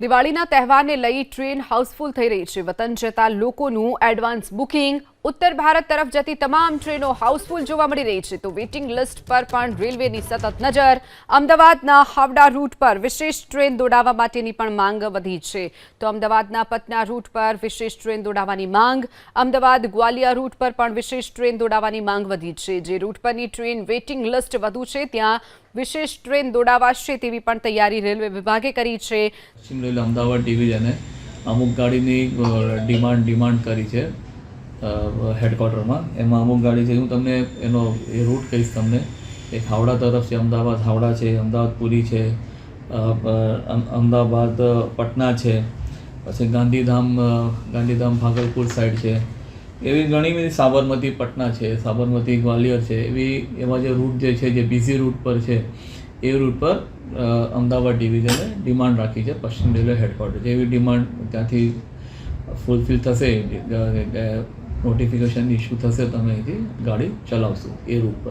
દિવાળીના તહેવારને લઈ ટ્રેન હાઉસફુલ થઈ રહી છે. વતન જતા લોકોનું એડવાન્સ બુકિંગ ઉત્તર ભારત તરફ જતી તમામ ટ્રેનો હાઉસફુલ જોવા મળી રહી છે. તો વેઇટિંગ લિસ્ટ પર પણ રેલવેની સતત નજર. અમદાવાદના હાવડા રૂટ પર વિશેષ ટ્રેન દોડાવવા માટેની પણ માંગ વધી છે. તો અમદાવાદના પટના રૂટ પર વિશેષ ટ્રેન દોડાવવાની માંગ. અમદાવાદ ગ્વાલિયા રૂટ પર પણ વિશેષ ટ્રેન દોડાવવાની માંગ વધી છે. જે રૂટ પરની ટ્રેન વેઇટિંગ લિસ્ટ વધુ છે, ત્યાં વિશેષ ટ્રેન દોડાવાશે તેવી પણ તૈયારી રેલવે વિભાગે કરી છે. અમદાવાદ ડિવિઝને અમુક ગાડીની ડિમાન્ડ ડિમાન્ડ કરી છે. હેડક્વાર્ટરમાં. એમાં અમુક ગાડી છે, હું તમને એનો, એ રૂટ કહીશ તમને. એક હાવડા તરફ છે, અમદાવાદ હાવડા છે, અમદાવાદ પુરી છે અમદાવાદ પટના છે, પછી ગાંધીધામ ગાંધીધામ ભાગલપુર સાઈડ છે. એવી ઘણી બધી સાબરમતી, પટના છે, સાબરમતી ગ્વાલિયર છે, એવી, એવા જે રૂટ જે છે, જે બીઝી રૂટ પર છે, એ રૂટ પર અમદાવાદ ડિવિઝને ડિમાન્ડ રાખી છે, પશ્ચિમ રેલવે હેડક્વાર્ટર જેવી ડિમાન્ડ ત્યાંથી ફૂલફિલ થશે નોટિફિકેશન ઇસ્યુ થશે તમે અહીંથી ગાડી ચલાવશો એ રૂટ પર.